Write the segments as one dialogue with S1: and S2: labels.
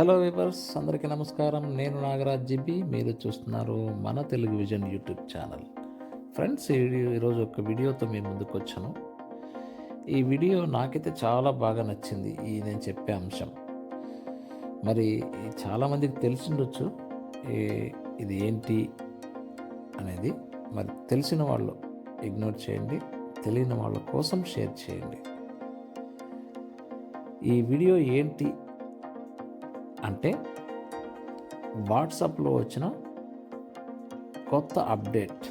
S1: Hello viewers అందరికీ నమస్కారం. నేను నాగరాజ్ జిబి. మీరు చూస్తున్నారు మన Telugu vision YouTube channel. Friends ఈ వీడియో- ఈరోజు ఒక వీడియోతో మీ ముందుకు వచ్చాను. ఈ వీడియో నాకైతే చాలా బాగా నచ్చింది. ఈ నేను చెప్పే అంశం. మరి చాలామందికి తెలిసిండొచ్చు ఇది ఏంటి అనేది. మరి తెలిసిన వాళ్ళు ఇగ్నోర్ చేయండి. తెలియని వాళ్ళ కోసం షేర్ చేయండి. ఈ వీడియో ఏంటి అంటే వాట్సాప్లో వచ్చిన కొత్త అప్డేట్.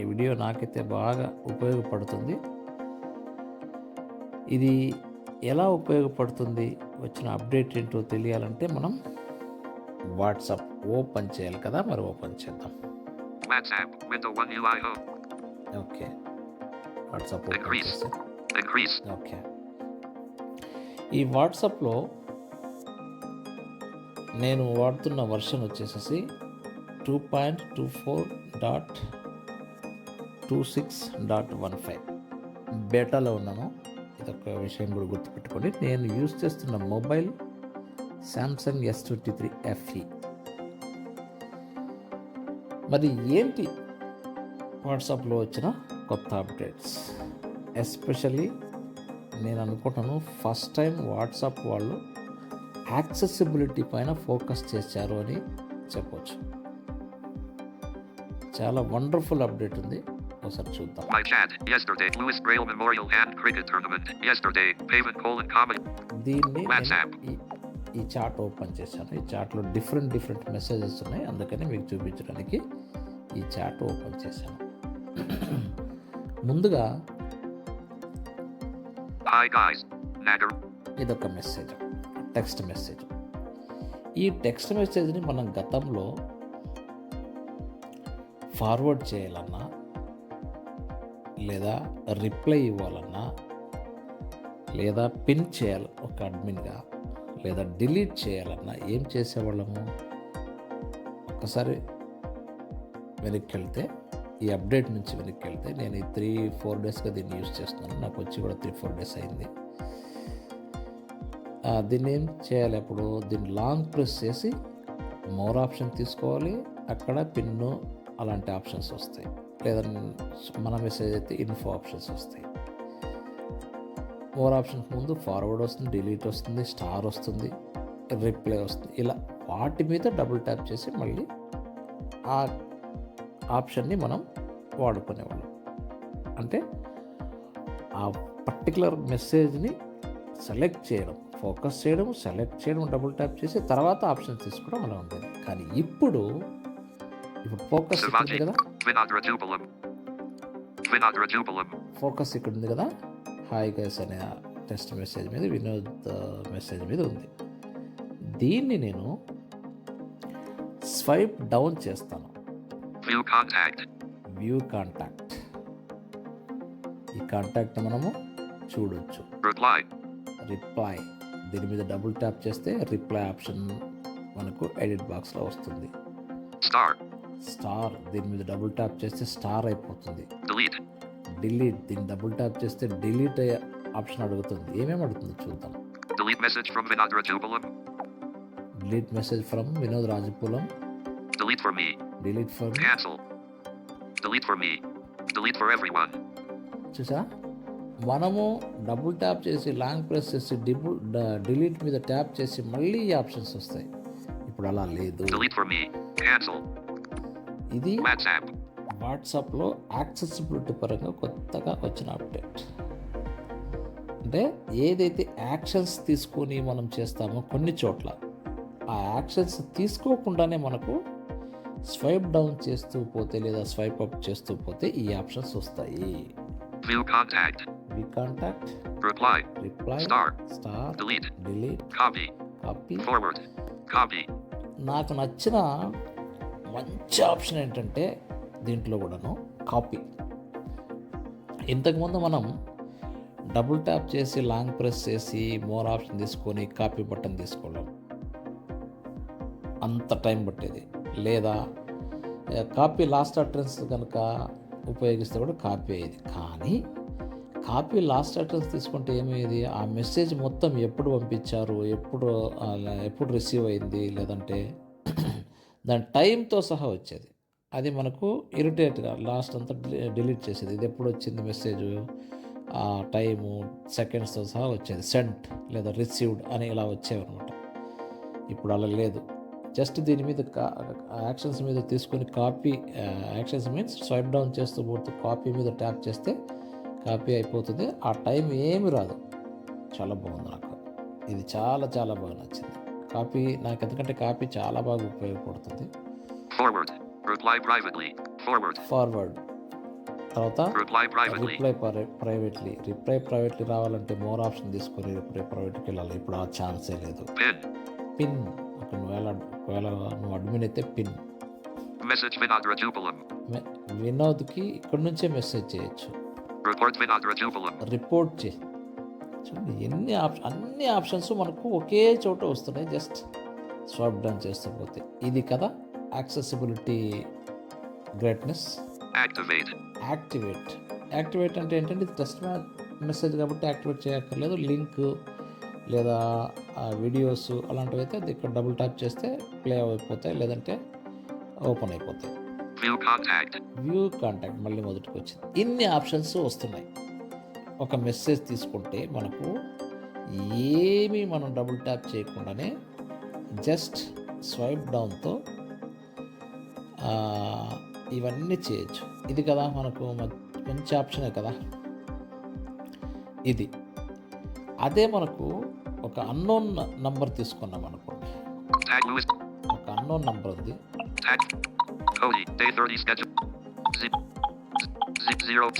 S1: ఈ వీడియో నాకైతే బాగా ఉపయోగపడుతుంది. ఇది ఎలా ఉపయోగపడుతుంది? వచ్చిన అప్డేట్ ఏంటో తెలియాలంటే మనం వాట్సాప్ ఓపెన్ చేయాలి కదా మరి ఓపెన్ చేద్దాం.
S2: WhatsApp, window 1 UI home.
S1: Okay.
S2: WhatsApp.
S1: Okay. ఈ వాట్సాప్లో నేను వాడుతున్న వర్షన్ వచ్చేసేసి two point two four dot two six dot one five బేటాలో ఉన్నాను. ఇదొక విషయం కూడా గుర్తుపెట్టుకోండి. నేను యూజ్ చేస్తున్న mobile Samsung S twenty three FE మరి ఏంటి వాట్సాప్లో వచ్చిన కొత్త అప్డేట్స్? ఎస్పెషల్లీ నేను అనుకుంటాను ఫస్ట్ టైం వాట్సాప్ వాళ్ళు యాక్సెసిబిలిటీ పైన ఫోకస్ చేశారు అని చెప్పొచ్చు చాలా వండర్ఫుల్ అప్డేట్ ఉంది ఒకసారి చూద్దాం
S2: My chat, yesterday, Louis Braille Memorial and Cricket Tournament. Yesterday, Pavement colon comedy.
S1: దీన్ని. ఈ చాట్ ఓపెన్ చేశాను ఈ చాట్లో డిఫరెంట్ డిఫరెంట్ మెసేజెస్ ఉన్నాయి అందుకని మీకు చూపించడానికి ఈ చాట్ ఓపెన్ చేశాను ముందుగా. ఇదొక మెసేజ్ టెక్స్ట్ మెసేజ్ ఈ టెక్స్ట్ మెసేజ్ని మనం గతంలో ఫార్వర్డ్ చేయాలన్నా లేదా రిప్లై ఇవ్వాలన్నా లేదా పిన్ చేయాలి ఒక అడ్మిన్గా లేదా డిలీట్ చేయాలన్నా ఏం చేసేవాళ్ళము? ఒక్కసారి వెనక్కి వెళ్తే ఈ అప్డేట్ నుంచి వెనక్కి వెళ్తే నేను ఈ త్రీ ఫోర్ డేస్గా దీన్ని యూస్ చేస్తున్నాను. నాకు వచ్చి కూడా త్రీ ఫోర్ డేస్ అయింది. దీన్ని ఏం చేయాలి? అప్పుడు దీన్ని లాంగ్ ప్రెస్ చేసి మోర్ ఆప్షన్ తీసుకోవాలి. అక్కడ పిన్ను అలాంటి ఆప్షన్స్ వస్తాయి. లేదా మన మెసేజ్ అయితే ఇన్ఫో ఆప్షన్స్ వస్తాయి. మోర్ ఆప్షన్స్ ముందు ఫార్వర్డ్ వస్తుంది డిలీట్ వస్తుంది స్టార్ వస్తుంది రిప్లై వస్తుంది. ఇలా వాటి మీద డబుల్ ట్యాప్ చేసి మళ్ళీ ఆ ఆప్షన్ని మనం వాడుకునేవాళ్ళం. అంటే ఆ పర్టికులర్ మెసేజ్ని సెలెక్ట్ చేయడం. ఫోకస్ చేయడం సెలెక్ట్ చేయడం డబుల్ ట్యాప్ చేసి తర్వాత ఆప్షన్స్ తీసుకోవడం అలా ఉండేది కానీ ఇప్పుడు ఇప్పుడు ఫోకస్. కదా. ఫోకస్ ఇక్కడ ఉంది కదా హాయ్ గైస్ అనే టెక్స్ట్ మెసేజ్ మీద వినోద్ మెసేజ్ మీద ఉంది దీన్ని నేను స్వైప్ డౌన్ చేస్తాను
S2: View contact.
S1: వ్యూ కాంటాక్ట్ ఈ కాంటాక్ట్ మనము చూడొచ్చు
S2: Reply.
S1: రిప్లై దీని మీద డబుల్ ట్యాప్ చేస్తే రిప్లై ఆప్షన్ మనకు ఎడిట్ బాక్స్లో వస్తుంది
S2: Star.
S1: స్టార్ దీని మీద డబుల్ ట్యాప్ చేస్తే స్టార్ అయిపోతుంది. డిలీట్ దీన్ని డబుల్ ట్యాప్ చేస్తే డిలీట్ అయ్యే ఆప్షన్ అడుగుతుంది ఏమేమి అడుగుతుంది చూద్దాం
S2: Delete message from Vinodra Jubilam.
S1: Delete message from Vinod Rajapulam
S2: Delete for me.
S1: Delete for
S2: Cancel. Delete for me. Delete for everyone.
S1: చూసా మనము డబుల్ ట్యాప్ చేసి లాంగ్ ప్రెస్ చేసి డిబుల్ డిలీట్ మీద ట్యాప్ చేసి మళ్ళీ ఈ ఆప్షన్స్ వస్తాయి. ఇప్పుడు అలా లేదు. ఇది. వాట్సాప్లో యాక్సెసిబిలిటీ పరంగా కొత్తగా వచ్చిన అప్డేట్ అంటే ఏదైతే యాక్షన్స్ తీసుకొని మనం చేస్తామో కొన్ని చోట్ల ఆ యాక్షన్స్ తీసుకోకుండానే మనకు స్వైప్ డౌన్ చేస్తూ పోతే లేదా స్వైప్ అప్ చేస్తూ పోతే ఈ ఆప్షన్స్ వస్తాయి.
S2: View contact. Reply.
S1: Reply
S2: Star.
S1: Star
S2: Delete.
S1: Delete
S2: Copy.
S1: Copy
S2: Forward. Copy.
S1: నాకు నచ్చిన మంచి ఆప్షన్ ఏంటంటే దీంట్లో కూడాను కాపీ ఇంతకుముందు మనం డబుల్ ట్యాప్ చేసి లాంగ్ ప్రెస్ చేసి మోర్ ఆప్షన్ తీసుకొని కాపీ బటన్ తీసుకోవడం అంత టైం పట్టేది లేదా కాపీ లాస్ట్ అట్రెన్స్ కనుక ఉపయోగిస్తే కూడా కాపీ అయ్యేది కానీ కాపీ లాస్ట్ అడ్రస్ తీసుకుంటే ఏమయ్యేది? ఆ మెసేజ్ మొత్తం ఎప్పుడు పంపించారు? ఎప్పుడు అలా ఎప్పుడు రిసీవ్ అయింది? లేదంటే దాని టైంతో సహా వచ్చేది. అది మనకు ఇరిటేట్గా లాస్ట్ అంతా డిలీట్ చేసేది. ఇది ఎప్పుడు వచ్చింది మెసేజ్? ఆ టైము సెకండ్స్తో సహా వచ్చేది. సెంట్ లేదా రిసీవ్డ్ అని ఇలా వచ్చేవి అనమాట ఇప్పుడు అలా లేదు. జస్ట్ దీని మీద యాక్షన్స్ మీద తీసుకొని copy actions means swipe down చేస్తూ పోతూ కాపీ మీద ట్యాప్ చేస్తే కాపీ అయిపోతుంది. ఆ టైం ఏమి రాదు. చాలా బాగుంది నాకు. ఇది చాలా చాలా బాగా నచ్చింది. కాపీ నాకు ఎందుకంటే కాపీ చాలా బాగా ఉపయోగపడుతుంది. ఫార్వర్డ్ తర్వాత. రిప్లై ప్రైవేట్లీ రిప్లై ప్రైవేట్లీ రావాలంటే మోర్ ఆప్షన్ తీసుకొని రిప్లై ప్రైవేట్కి వెళ్ళాలి ఇప్పుడు ఆ ఛాన్సే లేదు. పిన్ ఒకవేళ ఒకవేళ నువ్వు అడ్మిన్ అయితే పిన్ వినోద్కి ఇక్కడ నుంచే మెసేజ్ చేయొచ్చు. రిపోర్ట్ చే చూడండి ఎన్ని ఆప్షన్ అన్ని ఆప్షన్స్ మనకు ఒకే చోట వస్తున్నాయి. జస్ట్ స్వాప్ డౌన్ చేస్తూ పోతే. ఇది కదా యాక్సెసిబిలిటీ గ్రేట్నెస్. యాక్టివేట్. యాక్టివేట్ అంటే ఏంటంటే టెస్ట్ మెసేజ్ కాబట్టి యాక్టివేట్ చేయక్కర్లేదు. లింక్ లేదా వీడియోస్ అలాంటివి అయితే అది ఇక్కడ డబుల్ ట్యాప్ చేస్తే ప్లే అయిపోతాయి. లేదంటే ఓపెన్ అయిపోతాయి.
S2: View contact.
S1: వ్యూ కాంటాక్ట్ మళ్ళీ మొదటికి వచ్చింది ఇన్ని ఆప్షన్స్ వస్తున్నాయి. ఒక మెసేజ్ తీసుకుంటే మనకు ఏమీ మనం డబుల్ ట్యాప్ చేయకుండానే జస్ట్ స్వైప్ డౌన్తో ఇవన్నీ చేయొచ్చు. ఇది కదా మనకు మంచి ఆప్షనే కదా. ఇది. అదే మనకు ఒక అన్నోన్ నంబర్ తీసుకున్నాం అనుకోండి. ఒక అన్నోన్ నంబర్ ఉంది.
S2: Tony, day 30 schedule. Zip, zip, zero,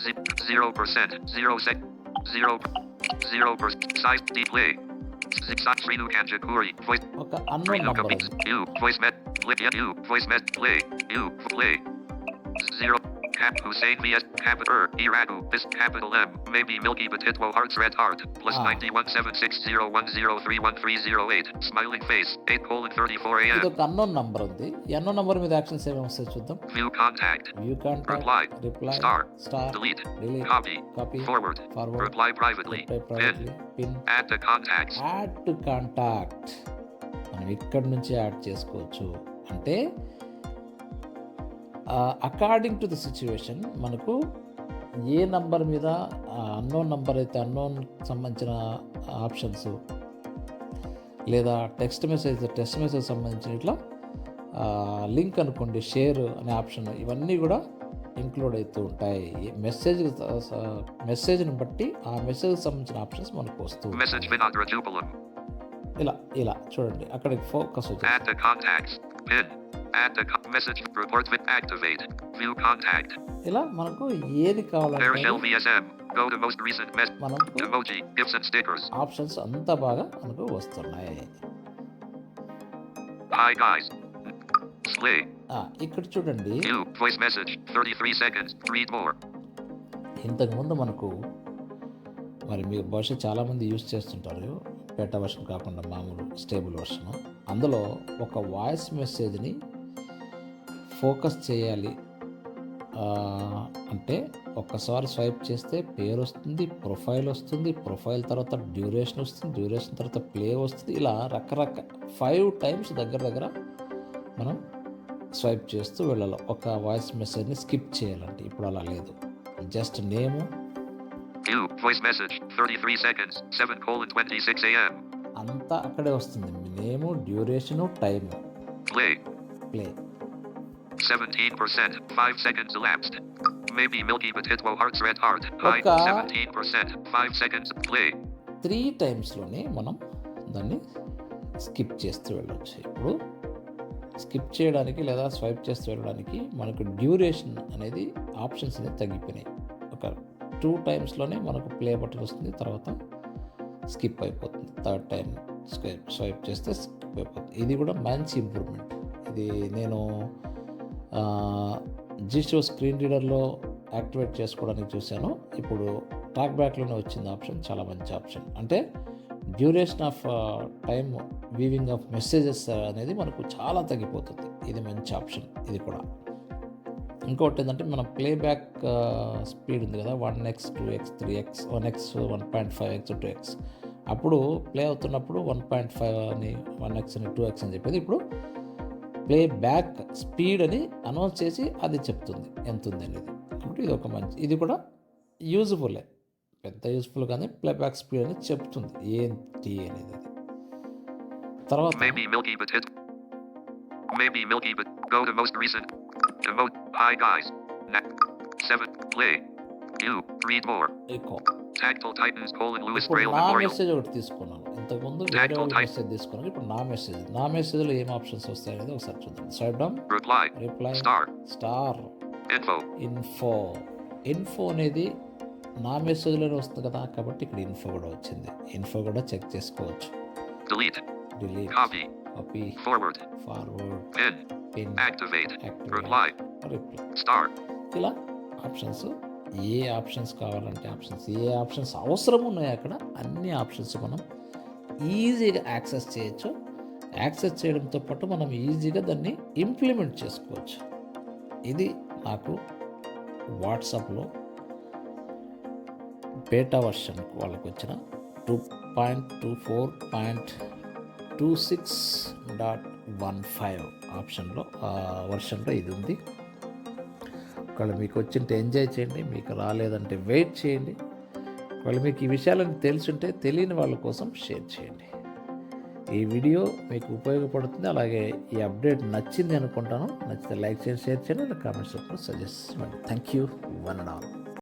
S2: zip, zero percent, zero sec, zero, zero percent, size, deep play. Zip, size, Renu Kanjakuri, voice,
S1: okay,
S2: Renu
S1: Kabins,
S2: you, voice met, play, you, voice met, play, you, play, zero. Cap Hussein vs. Capital Iragu. This capital M. Maybe Milky Petitwo Hearts Red Heart. Plus
S1: Ah.
S2: 917601031308. Smiling face. 8 colon 34
S1: ఇది
S2: a.m.
S1: ఒక unknown number ఉంది ఈ unknown number మీద actions ఏమేమి వస్తాయి చూద్దాం
S2: View contact.
S1: View contact
S2: Reply.
S1: Reply
S2: Star.
S1: Star
S2: Delete.
S1: Delete
S2: Copy.
S1: Copy
S2: Forward.
S1: Forward
S2: Reply privately.
S1: Reply
S2: Pin.
S1: Privately pin
S2: Add to contacts.
S1: Add to contact మనం ఇక్కడి నుంచి add చేసుకోవచ్చు అంటే అకార్డింగ్ టు ద సిచ్యువేషన్ మనకు ఏ number మీద unknown number అయితే unknown సంబంధించిన ఆప్షన్స్ లేదా టెక్స్ట్ మెసేజ్ టెక్స్ట్ మెసేజ్ సంబంధించిన ఇట్లా లింక్ అనుకోండి షేర్ అనే ఆప్షన్ ఇవన్నీ కూడా ఇంక్లూడ్ అవుతూ ఉంటాయి. మెసేజ్ మెసేజ్ని బట్టి ఆ మెసేజ్ సంబంధించిన ఆప్షన్స్ మనకు వస్తూ ఇలా ఇలా చూడండి అక్కడ ఫోకస్ ఇలా మనకు ఏది కావాలంటే ఆప్షన్స్ అంత బాగా మనకు వస్తున్నాయి.
S2: హాయ్ గైస్
S1: స్లే ఇక్కడ చూడండి.
S2: Voice message 33 seconds read more
S1: ఇంతకు ముందు మనకు మరి మీ భాష చాలా మంది యూస్ చేస్తుంటారు. బెటా వర్షన్ కాకుండా మామూలు స్టేబుల్ వర్షను. అందులో ఒక వాయిస్ మెసేజ్ని ఫోకస్ చేయాలి. అంటే ఒక్కసారి స్వైప్ చేస్తే పేరు వస్తుంది ప్రొఫైల్ వస్తుంది ప్రొఫైల్ తర్వాత డ్యూరేషన్ వస్తుంది డ్యూరేషన్ తర్వాత ప్లే వస్తుంది. ఇలా రకరక ఫైవ్ టైమ్స్ దగ్గర దగ్గర మనం స్వైప్ చేస్తూ వెళ్ళాలి. ఒక వాయిస్ మెసేజ్ని స్కిప్ చేయాలంటే ఇప్పుడు అలా లేదు. జస్ట్ నేము
S2: You. Voice message. 33 seconds. 7 colon 26 a.m.
S1: అంతా అక్కడే వస్తుంది నేము duration time
S2: Play.
S1: Play
S2: 17%. 5 seconds elapsed. Maybe Milky Petitwo Hearts Red Heart.
S1: Oka.
S2: 17%. 5 seconds. Play.
S1: Three టైమ్స్లోనే మనం దాన్ని స్కిప్ చేస్తూ వెళ్ళొచ్చు ఇప్పుడు స్కిప్ చేయడానికి లేదా స్వైప్ చేస్తూ వెళ్ళడానికి మనకు డ్యూరేషన్ అనేది ఆప్షన్స్ అనేది తగ్గిపోయినాయి ఒక టూ టైమ్స్లోనే మనకు ప్లే బటన్ వస్తుంది తర్వాత స్కిప్ అయిపోతుంది. థర్డ్ టైం స్వైప్ స్వైప్ చేస్తే స్కిప్ అయిపోతుంది. ఇది కూడా మంచి ఇంప్రూవ్మెంట్. ఇది నేను జిషో స్క్రీన్ రీడర్లో యాక్టివేట్ చేసుకోవడానికి చూశాను. ఇప్పుడు టాక్ బ్యాక్లోనే వచ్చింది ఆప్షన్ చాలా మంచి ఆప్షన్. అంటే duration of time viewing of messages అనేది మనకు చాలా తగ్గిపోతుంది. ఇది మంచి ఆప్షన్ ఇది కూడా. ఇంకోటి ఏంటంటే మన ప్లేబ్యాక్ స్పీడ్ ఉంది కదా one X two X three X one X one point five X two X. అప్పుడు ప్లే అవుతున్నప్పుడు వన్ పాయింట్ ఫైవ్ అని వన్ ఎక్స్ అని టూ ఎక్స్ అని చెప్పేది. ఇప్పుడు ప్లే బ్యాక్ స్పీడ్ అని అనౌన్స్ చేసి అది చెప్తుంది. ఎంత ఉంది అనేది. కాబట్టి ఇది ఒక మంచి ఇది కూడా యూజ్ఫుల్లే పెద్ద యూజ్ఫుల్ కానీ ప్లే బ్యాక్ స్పీడ్ అని చెప్తుంది. ఏంటి అనేది. అది తర్వాత
S2: Go to most recent. Emote. Hi guys. Neck. Seven. Play. You. Read more.
S1: ఎక్కువ
S2: Tactile Titans colon Lewis
S1: ఇప్పుడు
S2: Braille
S1: నా
S2: Memorial.
S1: మెసేజ్ ఒకటి తీసుకున్నాను ఇంతకుముందు వేరే
S2: Tactile type.
S1: మెసేజ్ తీసుకున్నాను ఇప్పుడు నా మెసేజ్ నా మెసేజ్లో ఏం ఆప్షన్స్ వస్తాయి అనేది ఒకసారి చూద్దాం swipe down
S2: Reply.
S1: Reply
S2: Star.
S1: Star
S2: Info.
S1: Info info అనేది నా మెసేజ్లోనే వస్తుంది కదా కాబట్టి ఇక్కడ ఇన్ఫో కూడా వచ్చింది ఇన్ఫో కూడా చెక్ చేసుకోవచ్చు
S2: Delete.
S1: Delete
S2: Copy.
S1: Copy
S2: Forward.
S1: Forward
S2: Pin.
S1: Pin
S2: Activate.
S1: Activate
S2: Reply.
S1: Reply
S2: Star.
S1: ఇలా ఆప్షన్స్ ఏ ఆప్షన్స్ కావాలంటే ఆప్షన్స్ ఏ ఆప్షన్స్ అవసరం ఉన్నాయో అక్కడ అన్ని ఆప్షన్స్ మనం ఈజీగా యాక్సెస్ చేయొచ్చు యాక్సెస్ చేయడంతో పాటు మనం ఈజీగా దాన్ని ఇంప్లిమెంట్ చేసుకోవచ్చు ఇది నాకు వాట్సాప్లో బేటా వర్షన్ వాళ్ళకి వచ్చిన two point two four point two six dot one five ఆప్షన్లో వర్షన్లో ఇది ఉంది. ఒకవేళ మీకు వచ్చింటే ఎంజాయ్ చేయండి మీకు రాలేదంటే వెయిట్ చేయండి. ఒకవేళ మీకు ఈ విషయాలను తెలుసుంటే తెలియని వాళ్ళ కోసం షేర్ చేయండి. ఈ వీడియో మీకు ఉపయోగపడుతుంది అలాగే ఈ అప్డేట్ నచ్చింది అనుకుంటాను. నచ్చితే లైక్ చేయండి షేర్ చేయండి కామెంట్స్ సజెస్ట్ చేయండి thank you one and all